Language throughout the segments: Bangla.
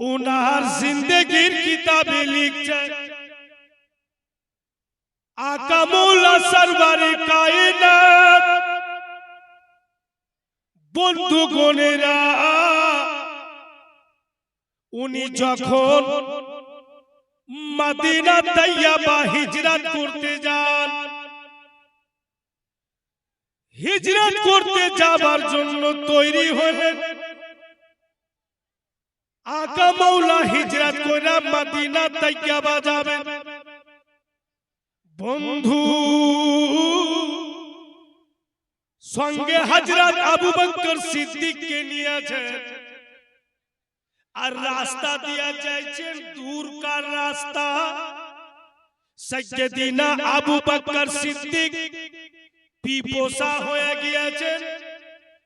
উনার জিন্দগির কিতাবে লিখছে আকামুল্লা সরবারে কায়নাত বন্ধু গণেরা উনি যখন মদিনা তৈয়বা হিজরত করতে যান, হিজরত করতে যাবার জন্য তৈরি হলেন আকা মৌলা হিজরত করে মদিনা তৈয়বা যাবে বন্ধু, সঙ্গে হজরত আবু বকর সিদ্দিককে নিয়েছে। আর রাস্তা দিয়া যাইছেন দূরকার রাস্তা। সৈয়দিনা আবু বকর সিদ্দিক পিপোসা হয়ে গিয়েছেন।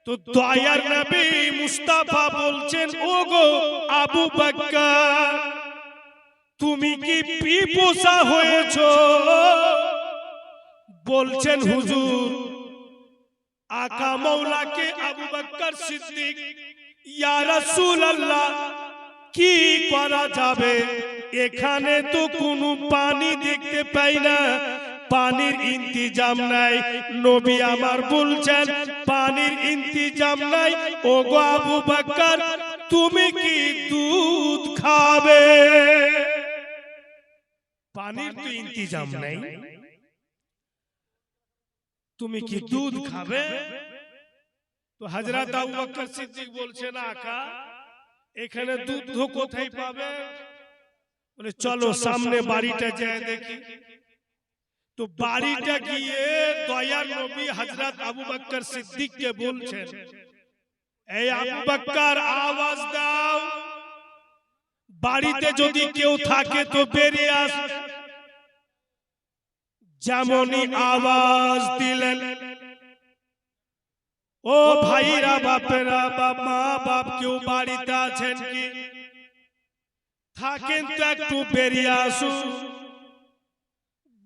তো দয়ার নবী মুস্তাফা বলছেন, ওগো আবু বকর তুমি কি পিপোসা হয়েছো? বলছেন হুজুর, আকা মৌলাকে আবু বকর সিদ্দিক, ইয়া রাসূলুল্লাহ, কি করা যাবে? এখানে তো কোনো পানি দেখতে পাই না, পানির ইন্তিজাম নাই। নবী আমার বলছেন পানির ইন্তিজাম নাই। ও আবু বকর তুমি কি দুধ খাবে? পানির তো ইন্তিজাম নাই। তুমি কি দুধ খাবে? তো হজরত আবু বকর সিদ্দিক বলছেন আকা এখানে দুধ কোথায় পাবে? বলে, চলো সামনে বাড়িটা যায় দেখি। তো বাড়িটা গিয়ে দয়ার নবী হজরত আবু বকর সিদ্দিককে বলছেন এই আবু বকর আওয়াজ দাও। বাড়িতে যদি কেউ থাকে তো বেরিয়ে আস। যেমনই আওয়াজ দিলেন। ও ভাইরা বাপেরা বাপ মা বাপ কেউ বাড়িতে আছেন কি? থাকেন তো একটু বেরিয়ে আসুন।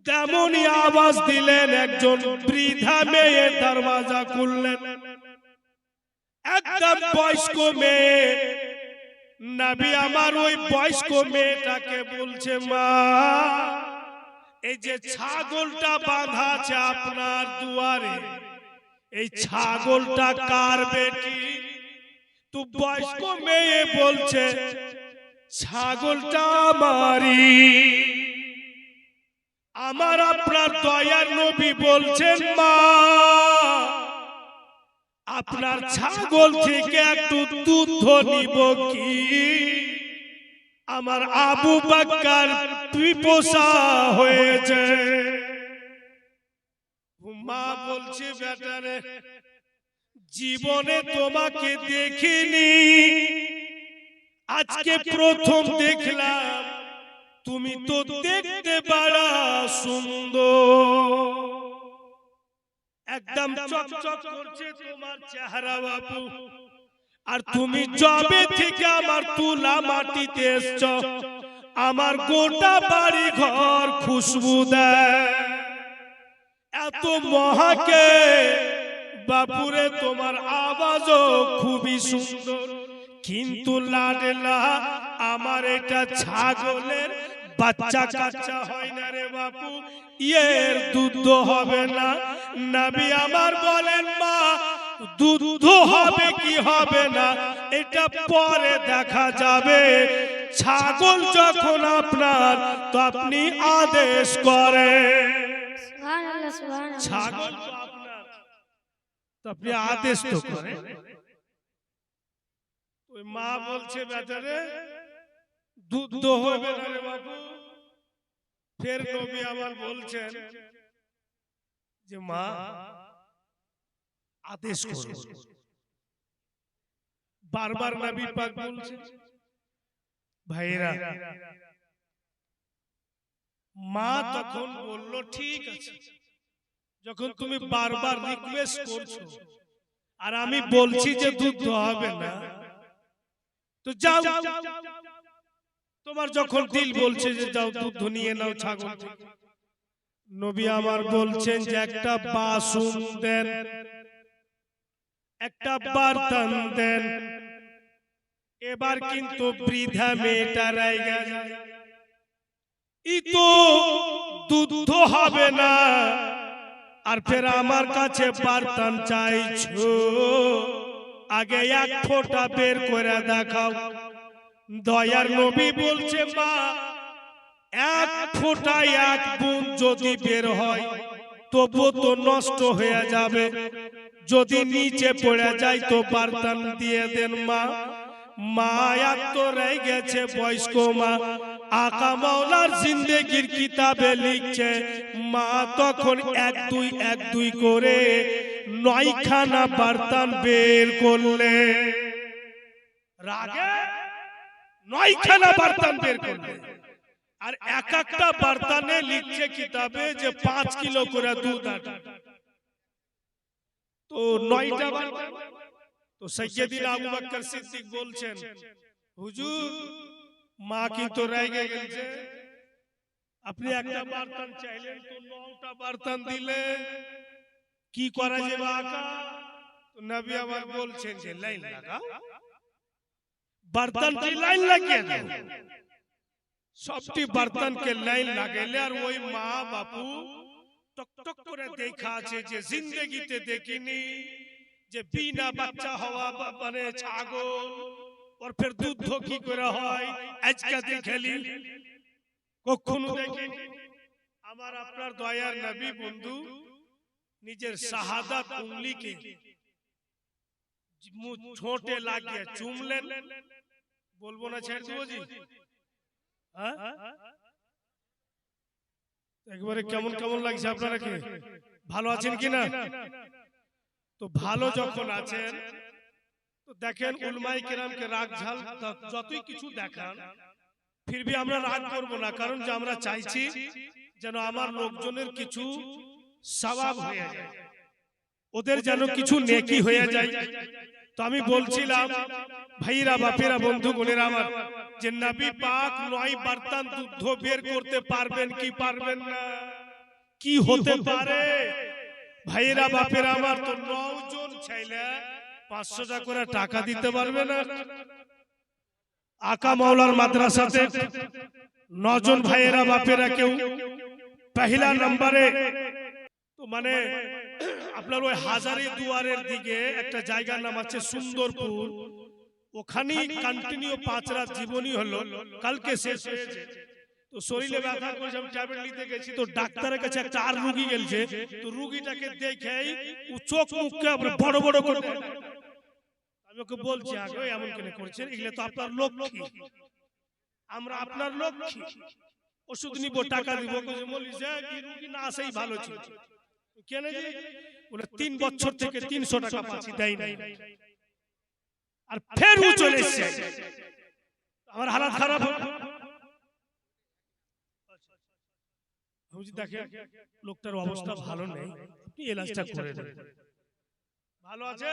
তেমনই আওয়াজ দিলেন একজন বৃদ্ধা মেয়ে দরওয়াজা খুললেন। একদম বয়স্ক মেয়ে। নবী আমার ওই বয়স্ক মেয়েটাকে বলছে, মা, এই যে ছাগলটা বাঁধা আছে আপনার দুয়ারে, এই ছাগলটা কার বেটি? তো বয়স্ক মেয়ে বলছে, ছাগলটা আমারই। আমার আপনার দয়ার নবী বলছেন মা, আপনার ছাগল থেকে একটু দুধ নিব কি? আমার আবু বাক্কার পিপোসা হয়েছে। মা বলছে বেটারে জীবনে তোমাকে দেখিনি। আজকে প্রথম দেখলাম। তুমি তো দেখতে পারা সুন্দর। একদম চকচক করছে তোমার চেহারা বাবু আর তুমি জবে থেকে আমার তুলা মাটিতে এসছ। আমার গোটা বাড়ি ঘর খুশবু দেয়। এত মহাকে বাপুরে তোমার আওয়াজও খুবই সুন্দর। কিন্তু লাডলা আমার এটা ছাগলের বাচ্চা কাচ্চা হয় না রে বাপু ইয়ের দুধ হবে না। নবী আমার বলেন মা দুধ হবে কি হবে না? এটা পরে দেখা যাবে। ছাগল যখন আপনার তো আপনি আদেশ করে ছাগল আপনি আদেশ তো করে ওই মা বলছে বেচারে দুধ হবে না রে বাবু ফের নবী আবার বলছেন যে মা আদেশ করো। বারবার নবী পাক বলছেন ভাইরা মা তখন বলল ঠিক আছে। যখন তুমি বারবার রিকোয়েস্ট করছ আর আমি বলছি যে দুধ হবে না তো যাও তোমার যখন দিল বলছে যে যাও দুধ নিয়ে নাও ছাগল। নবী আমার বলছেন যে একটা বাসুন দেন, একটা বার্তন দেন। এবার কিন্তু বৃদ্ধা মেয়েটা রাইগা ই তো দুধ হবে না। আর ফের আমার কাছে বার্তান চাইছো। আগে এক ফোঁটা বের করে দেখাও। দয়ার নবী বলছে মা এক ফোঁটা এক বুন যদি বের হয় তবু তো নষ্ট হয়ে যাবে। যদি নিচে পড়ে যায় তো বার্তান দিয়ে দেন মা। মায়া তো রয়ে গেছে বয়স্ক মা। আকা মাওলার জিন্দেগির কিতাবে লিখছে মা তখন এক দুই এক দুই করে নয়খানা বার্তান বের করলে। রাগে নয়খানা বার্তান বের করলে আর এক একটা বার্তানে লিখছে কিতাবে যে পাঁচ কিলো করে দুধ আটা তো নয়টা তো সৈয়দিন আবু বকর সিদ্দিক বলছেন হুজুর মা কিন্তু রেগে গেছে। আপনি একটা বার্তান চাইলেন তো নটা বার্তান দিলে কি করা যাবে আকা? নবী আবার বলছেন যে লাইন লাগাও। বার্তানটি লাইন লাগিয়ে দাও সবটি বার্তানকে লাইন লাগাইলে আর ওই মা বাপু টক টক করে দেখা আছে যে জিন্দগিতে দেখিনি যে বিনা বাচ্চা হওয়া মানে ছাগল ওর ফের দুধ কি করে হয় আজকে দেখেলি কখনো দেখিনি আমার আপনার দয়ার নবী বন্ধু নিজের শাহাদাত উংলিকে ঠোঁটে লাগিয়ে চুমলেন। বলব না ছেড়ে দেবো জি? একবারে কেমন কেমন লাগছে আপনারা কি? ভালো আছেন কিনা? তো ভালো যখন আছেন তো দেখেন উলমাই কেরামকে রাগ ঝাল যতই কিছু দেখান ফিরবি আমরা রাগ করব না কারণ যে আমরা চাইছি যেন আমার লোকজনের কিছু সওয়াব হয়ে যায়। ওদের যেন কিছু নেকি হয়ে যায় তো আমি বলছিলাম ভাইরা বাপেরা বন্ধু বোনেরা আমার যে নবী পাক নয় বার্তান দুধ বের করতে পারবেন কি পারবেন না কি হতে পারে ভাইরা বাপেরা আমার তো নজন ছেলে পাঁচশো টাকা করে টাকা দিতে পারবে না আকা মাওলার মাদ্রাসাতে নজন ভাইয়েরা বাপেরা কেউ পহিলা নম্বরে মানে আপনার ওই হাজারি দুয়ারের দিকে একটা জায়গার নাম আছে সুন্দরপুর। ওখানেই কন্টিনিউ পাঁচ রাত জীবনী হলো। কালকে শেষ হয়েছে। তো শরীরে তো ডাক্তারের কাছে একটা রুগী রুগীটাকে দেখেই বড় বড় আমি ওকে বলছি এমন করছেন? আপনার আমরা আপনার লক্ষ্মী। ওষুধ নিব, টাকা দিব। না আসেই ভালো ছিল। কেন যে বলে তিন বছর থেকে তিনশো টাকা পাচ্ছি দেয় নাই। আর ফের ও চলে এসছে। আমার হালাত খারাপ হলো। লোকটার অবস্থা ভালো নেই। আপনি এলাজটা করে দেন। ভালো আছে